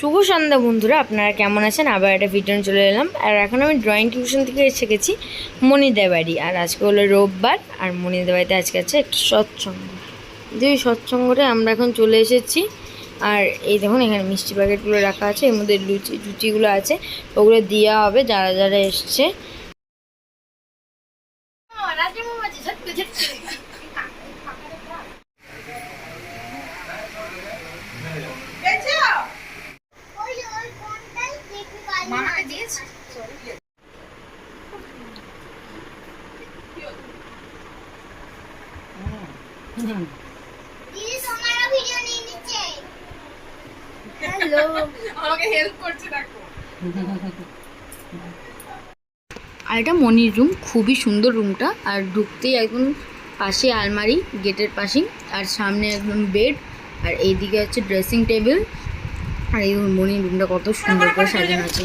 শুভ সন্ধ্যা বন্ধুরা, আপনারা কেমন আছেন? আবার একটা ভিডিও চলে এলাম। আর এখন আমি ড্রয়িং টিউশন থেকে এসে গেছি মণিদের বাড়ি আর আজকে হলো রোববার, আর মণিদের বাড়িতে আজকে আছে একটা সৎসঙ্গ দুই সৎসঙ্গটা আমরা এখন চলে এসেছি। আর এই দেখুন, এখানে মিষ্টি প্যাকেটগুলো রাখা আছে। এর মধ্যে লুচি, লুচিগুলো আছে। ওগুলো দেওয়া হবে, যারা যারা এসছে মামাকে দিয়েছি দিদি তোমারও ভিডিও নিয়ে নিচ্ছে হ্যালো আমাকে হেল্প করছে দেখো। আর এটা মনির রুম খুবই সুন্দর রুমটা আর ঢুকতেই একদম পাশে আলমারি গেটের পাশেই। আর সামনে একদম বেড আর এইদিকে হচ্ছে ড্রেসিং টেবিল আর এই মনির রুমটা কত সুন্দর করে সাজানো আছে।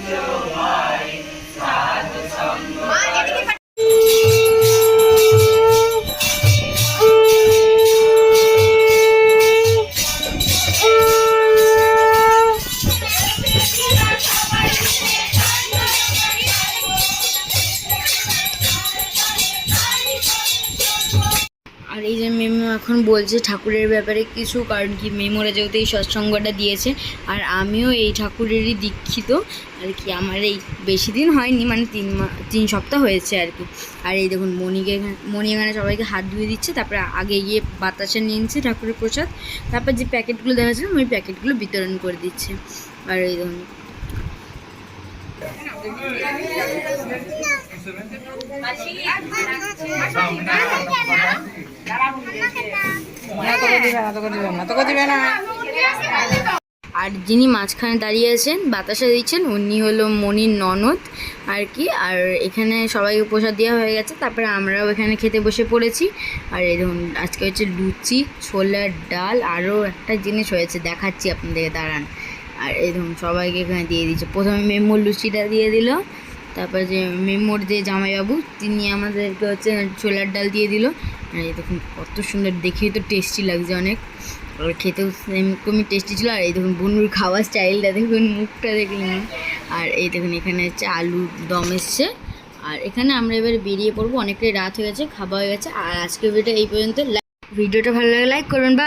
আর এই যে মেমো এখন বলছে ঠাকুরের ব্যাপারে কিছু, কারণ কি মেমোরা যেহেতু এই সৎসঙ্গটা দিয়েছে, আর আমিও এই ঠাকুরেরই দীক্ষিত, আর কি আমার এই বেশি দিন হয়নি মানে তিন মা, তিন সপ্তাহ হয়েছে আর কি। আর এই দেখুন, মণিকে মণি এখানে সবাইকে হাত ধুয়ে দিচ্ছে, তারপরে আগে গিয়ে বাতাসা নিয়ে নিচ্ছে ঠাকুরের প্রসাদ, তারপর যে প্যাকেটগুলো দেখা যাচ্ছিল ওই প্যাকেটগুলো বিতরণ করে দিচ্ছে। আর এই দেখুন। আর যিনি মাঝখানে দাঁড়িয়ে আছেন, বাতাসা দিচ্ছেন, উনি হলো মনির ননদ, আর কি। আর এখানে সবাইকে প্রসাদ দেওয়া হয়ে গেছে। তারপরে আমরাও এখানে খেতে বসে পড়েছি। আর এই দেখুন, আজকে হচ্ছে লুচি, ছোলার ডাল, আরও একটা জিনিস হয়েছে, দেখাচ্ছি আপনাদেরকে, দাঁড়ান। আর এই ধরুন সবাইকে এখানে দিয়ে দিচ্ছে প্রথমে মেমোর লুচিটা দিয়ে দিল। তারপরে যে মেমোর যে জামাইবাবু, তিনি আমাদেরকে হচ্ছে ছোলার ডাল দিয়ে দিল। আর এই দেখুন, কত সুন্দর, দেখেই তো টেস্টি লাগছে অনেক। আর খেতেও সেম সেরকমই টেস্টি ছিল। আর এই দেখুন, বনুর খাওয়ার স্টাইলটা দেখুন, মুখটা দেখুন আর এই দেখুন, এখানে হচ্ছে আলু দম এসছে। আর এখানে আমরা এবার বেরিয়ে পড়ব। অনেকটাই রাত হয়ে গেছে, খাওয়া হয়ে গেছে। আর আজকের ভিডিওটা এই পর্যন্ত। ভিডিওটা ভালো লাগে লাইক করবেন। বা